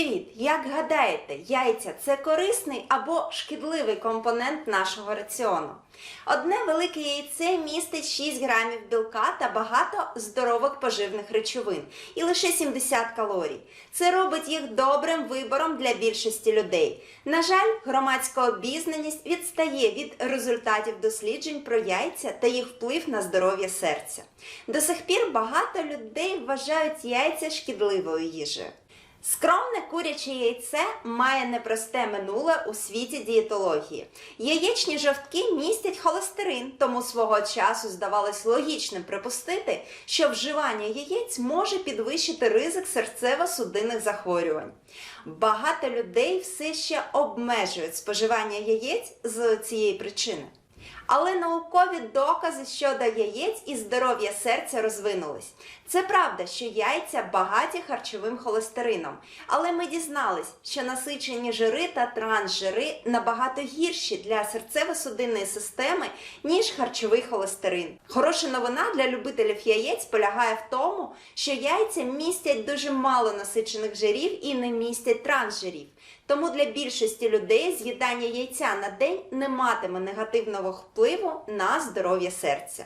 Привіт! Як гадаєте, яйця це корисний або шкідливий компонент нашого раціону? Одне велике яйце містить 6 грамів білка та багато здорових поживних речовин і лише 70 калорій. Це робить їх добрим вибором для більшості людей. На жаль, громадська обізнаність відстає від результатів досліджень про яйця та їх вплив на здоров'я серця. До сих пір багато людей вважають яйця шкідливою їжею. Скромне куряче яйце має непросте минуле у світі дієтології. Яєчні жовтки містять холестерин, тому свого часу здавалось логічним припустити, що вживання яєць може підвищити ризик серцево-судинних захворювань. Багато людей все ще обмежують споживання яєць з цієї причини. Але наукові докази щодо яєць і здоров'я серця розвинулись. Це правда, що яйця багаті харчовим холестерином, але ми дізнались, що насичені жири та трансжири набагато гірші для серцево-судинної системи, ніж харчовий холестерин. Хороша новина для любителів яєць полягає в тому, що яйця містять дуже мало насичених жирів і не містять трансжирів. Тому для більшості людей з'їдання яйця на день не матиме негативного впливу на здоров'я серця.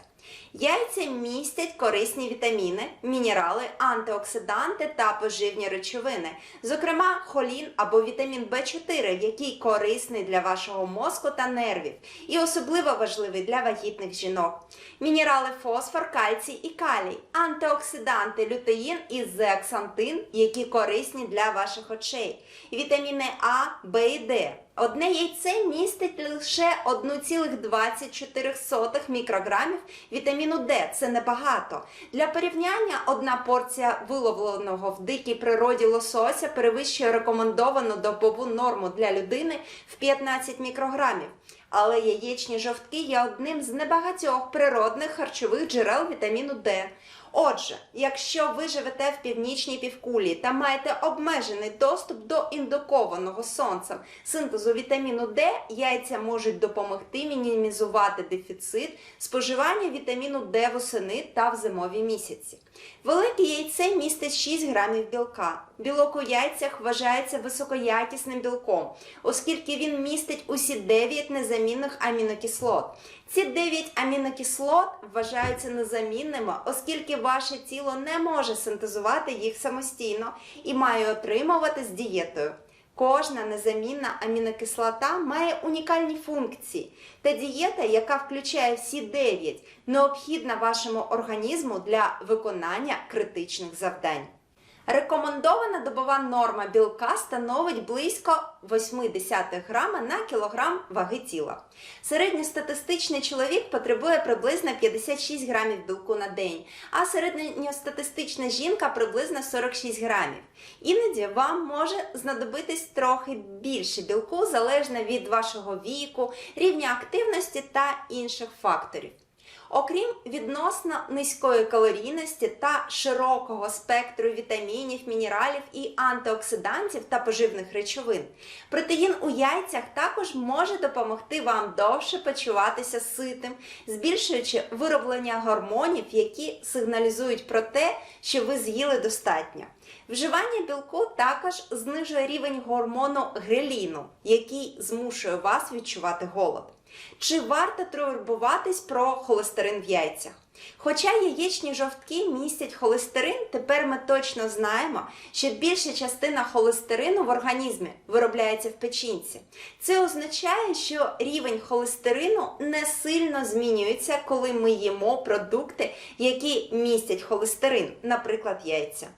Яйця містять корисні вітаміни, мінерали, антиоксиданти та поживні речовини, зокрема холін або вітамін В4, який корисний для вашого мозку та нервів, і особливо важливий для вагітних жінок. Мінерали фосфор, кальцій і калій, антиоксиданти лютеїн і зеаксантин, які корисні для ваших очей, вітаміни А, Б і Д. Одне яйце містить лише 1,24 мікрограмів вітаміну Д. Це небагато. Для порівняння одна порція виловленого в дикій природі лосося перевищує рекомендовану добову норму для людини в 15 мікрограмів. Але яєчні жовтки є одним з небагатьох природних харчових джерел вітаміну Д. Отже, якщо ви живете в північній півкулі та маєте обмежений доступ до індукованого сонцем синтезу вітаміну Д, яйця можуть допомогти мінімізувати дефіцит споживання вітаміну Д восени та в зимові місяці. Велике яйце містить 6 грамів білка. Білок у яйцях вважається високоякісним білком, оскільки він містить усі 9 незамінних амінокислот. Ці 9 амінокислот вважаються незамінними, оскільки ваше тіло не може синтезувати їх самостійно і має отримувати з дієтою. Кожна незамінна амінокислота має унікальні функції, та дієта, яка включає всі 9, необхідна вашому організму для виконання критичних завдань. Рекомендована добова норма білка становить близько 0,8 грама на кілограм ваги тіла. Середньостатистичний чоловік потребує приблизно 56 грамів білку на день, а середньостатистична жінка приблизно 46 грамів. Іноді вам може знадобитись трохи більше білку залежно від вашого віку, рівня активності та інших факторів. Окрім відносно низької калорійності та широкого спектру вітамінів, мінералів і антиоксидантів та поживних речовин, протеїн у яйцях також може допомогти вам довше почуватися ситим, збільшуючи вироблення гормонів, які сигналізують про те, що ви з'їли достатньо. Вживання білку також знижує рівень гормону греліну, який змушує вас відчувати голод. Чи варто турбуватись про холестерин в яйцях? Хоча яєчні жовтки містять холестерин, тепер ми точно знаємо, що більша частина холестерину в організмі виробляється в печінці. Це означає, що рівень холестерину не сильно змінюється, коли ми їмо продукти, які містять холестерин, наприклад, яйця.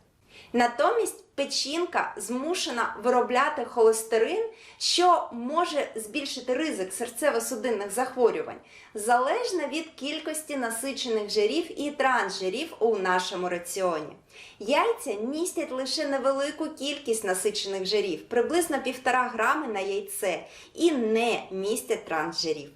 Натомість печінка змушена виробляти холестерин, що може збільшити ризик серцево-судинних захворювань, залежно від кількості насичених жирів і трансжирів у нашому раціоні. Яйця містять лише невелику кількість насичених жирів, приблизно 1,5 грами на яйце, і не містять трансжирів.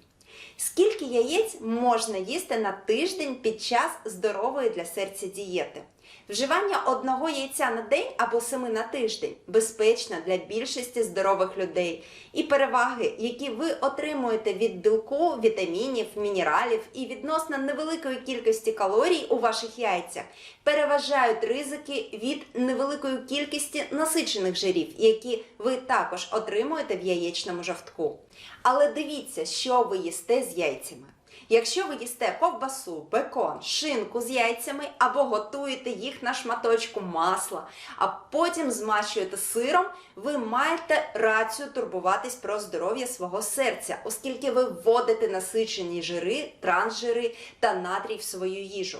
Скільки яєць можна їсти на тиждень під час здорової для серця дієти? Вживання одного яйця на день або семи на тиждень безпечно для більшості здорових людей. І переваги, які ви отримуєте від білку, вітамінів, мінералів і відносно невеликої кількості калорій у ваших яйцях, переважають ризики від невеликої кількості насичених жирів, які ви також отримуєте в яєчному жовтку. Але дивіться, що ви їсте яйцями. Якщо ви їсте ковбасу, бекон, шинку з яйцями або готуєте їх на шматочку масла, а потім змащуєте сиром, ви маєте рацію турбуватись про здоров'я свого серця, оскільки ви вводите насичені жири, трансжири та натрій в свою їжу.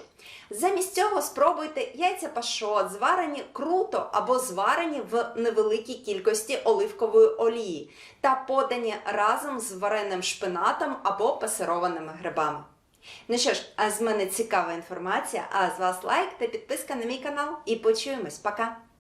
Замість цього спробуйте яйця пашот, зварені круто або зварені в невеликій кількості оливкової олії та подані разом з вареним шпинатом або пасированими грибами. Ну що ж, а з мене цікава інформація, а з вас лайк та підписка на мій канал. І почуємось, пока!